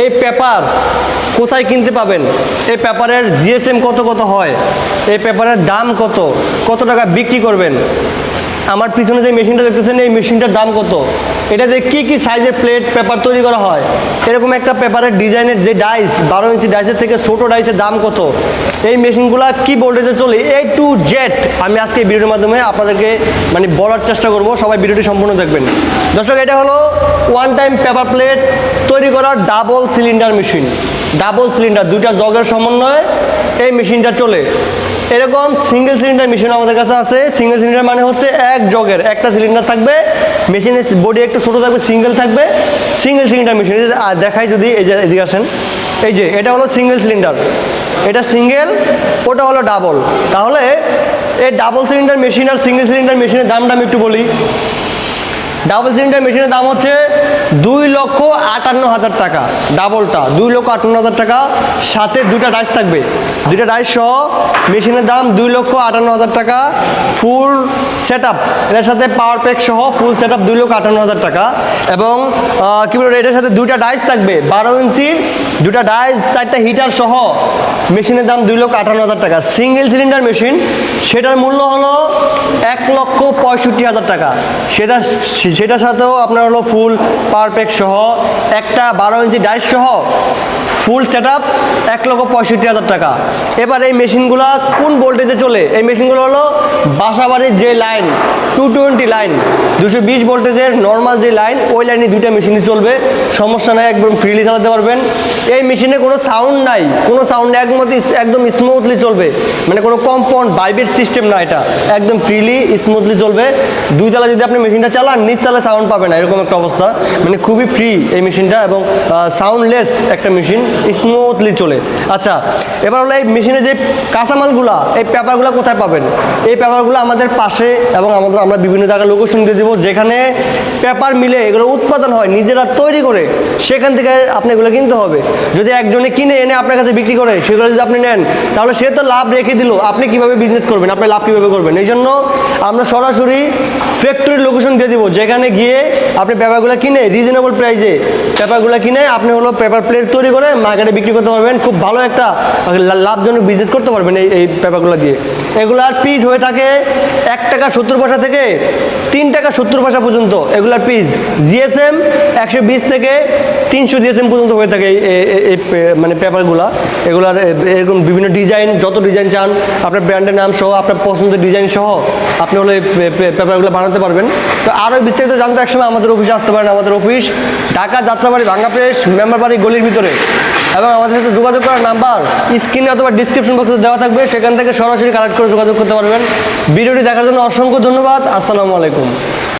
এই পেপার কোথায় কিনতে পাবেন? এই পেপারের জিএসএম কত কত হয়? এই পেপারের দাম কত? কত টাকা বিক্রি করবেন? আমার পিছনে যে মেশিনটা দেখতেছেন, এই মেশিনটার দাম কত? এটাতে কি কি সাইজের প্লেট পেপার তৈরি করা হয়? এরকম একটা পেপারের ডিজাইনের যে ডাইস বারো ইঞ্চি ডাইসের থেকে ছোটো ডাইসের দাম কত? এই মেশিনগুলো কি ভোল্টেজে চলে? এ টু জেড আমি আজকে এই ভিডিওর মাধ্যমে আপনাদেরকে মানে বলার চেষ্টা করব। সবাই ভিডিওটি সম্পূর্ণ দেখবেন। দর্শক, এটা হলো ওয়ান টাইম পেপার প্লেট তৈরি করা double cylinder machine double cylinder, দুইটা জগের সমন্বয়ে এই মেশিনটা চলে। এরকম সিঙ্গেল সিলিন্ডার মেশিন আমাদের কাছে আছে। সিঙ্গেল সিলিন্ডার মানে হচ্ছে এক জগের, একটা সিলিন্ডার থাকবে মেশিনের বডি একটু ছোটো থাকবে সিঙ্গেল থাকবে সিঙ্গেল সিলিন্ডার মেশিন দেখাই যদি এই যে, এদিকে আসেন। এই যে, এটা হলো সিঙ্গেল সিলিন্ডার এটা সিঙ্গেল ওটা হলো ডাবল তাহলে এই ডাবল সিলিন্ডার মেশিন আর সিঙ্গেল সিলিন্ডার মেশিনের দামটা আমি একটু বলি। ডাবল সিলিন্ডার মেশিনের দাম হচ্ছে দুই লক্ষ আটান্ন হাজার টাকা। ডাবলটা, দুই লক্ষ আটান্ন হাজার টাকা। সাথে দুইটা ডাইস থাকবে। দুটা ডাইস সহ মেশিনের দাম দুই লক্ষ আটান্ন হাজার টাকা। ফুল সেট আপ এটার সাথে পাওয়ার প্যাক সহ ফুল সেট আপ দুই লক্ষ আটান্ন হাজার টাকা। এবং কি বলব, এটার সাথে দুইটা ডাইস থাকবে। বারো ইঞ্চির দুটা ডাইস, চারটা হিটার সহ মেশিনের দাম দুই লক্ষ আটান্ন হাজার টাকা। সিঙ্গেল সিলিন্ডার মেশিন, সেটার মূল্য হলো এক লক্ষ পঁয়ষট্টি হাজার টাকা। সেটা সেটার সাথেও আপনার হলো ফুল পারফেক্ট সহ, একটা বারো ইঞ্চি ডাইস সহ ফুল সেট আপ এক লক্ষ পঁয়ষট্টি হাজার টাকা। এবার এই মেশিনগুলো কোন ভোল্টেজে চলে? এই মেশিনগুলো হলো বাসাবাড়ির যে লাইন টু টোয়েন্টি লাইন দুশো বিশ ভোল্টেজের নর্মাল যে লাইন ওই লাইনে দুইটা মেশিনই চলবে। সমস্যা নাই, একদম ফ্রিলি চালাতে পারবেন। এই মেশিনে কোনো সাউন্ড নাই, কোনো সাউন্ড একদম একদম স্মুথলি চলবে। মানে কোনো কম্পাউন্ড ভাইব্রেট সিস্টেম না এটা। একদম ফ্রিলি স্মুথলি চলবে। দুই তালা যদি আপনি মেশিনটা চালান, নিচ তালা সাউন্ড পাবে না, এরকম একটা অবস্থা। মানে খুবই ফ্রি এই মেশিনটা এবং সাউন্ডলেস একটা মেশিন স্মুথলি চলে। আচ্ছা এবার হলো এই মেশিনে যে কাঁচামালগুলা, এই পেপারগুলো কোথায় পাবেন? এই পেপারগুলো আমাদের পাশে এবং আমাদের আমরা বিভিন্ন জায়গায় লোকেশন দিয়ে দেবো, যেখানে পেপার মিলে এগুলো উৎপাদন হয়, নিজেরা তৈরি করে সেখান থেকে আপনি এগুলো কিনতে হবে। যদি একজনে কিনে এনে আপনার কাছে বিক্রি করে, সেগুলো যদি আপনি নেন, তাহলে সে তো লাভ রেখে দিল। আপনি কীভাবে বিজনেস করবেন? আপনি লাভ কীভাবে করবেন? এই জন্য আমরা সরাসরি ফ্যাক্টরির লোকেশন দিয়ে দিব। যেখানে গিয়ে আপনি পেপারগুলো কিনে রিজনেবল প্রাইসে পেপারগুলো কিনে আপনি হলো পেপার প্লেট তৈরি করে মার্কেটে বিক্রি করতে পারবেন। খুব ভালো একটা লাভজনক বিজনেস করতে পারবেন এই এই পেপারগুলো দিয়ে। এগুলার পিস হয়ে থাকে এক টাকা সত্তর পয়সা থেকে তিন টাকা সত্তর পয়সা পর্যন্ত এগুলার পিস জিএসএম একশো বিশ থেকে তিনশো জিএসএম পর্যন্ত হয়ে থাকে এই- মানে পেপারগুলো। এগুলার এরকম বিভিন্ন ডিজাইন যত ডিজাইন চান, আপনার ব্র্যান্ডের নাম সহ, আপনার পছন্দের ডিজাইন সহ, আপনি হলো এই পেপারগুলো বানাতে পারবেন। তো আরও বিস্তারিত জানতে একসময় আমাদের অফিসে আসতে পারেন, আমাদের অফিস, ঢাকা, যাত্রাবাড়ি ভাঙ্গা প্রেস মেম্বার বাড়ি, গলির ভিতরে। এবং আমাদের সাথে যোগাযোগ করার নাম্বার স্ক্রিনে অথবা ডিসক্রিপশন বক্সে দেওয়া থাকবে, সেখান থেকে সরাসরি কালেক্ট করে যোগাযোগ করতে পারবেন। ভিডিওটি দেখার জন্য অসংখ্য ধন্যবাদ। আসসালামু আলাইকুম।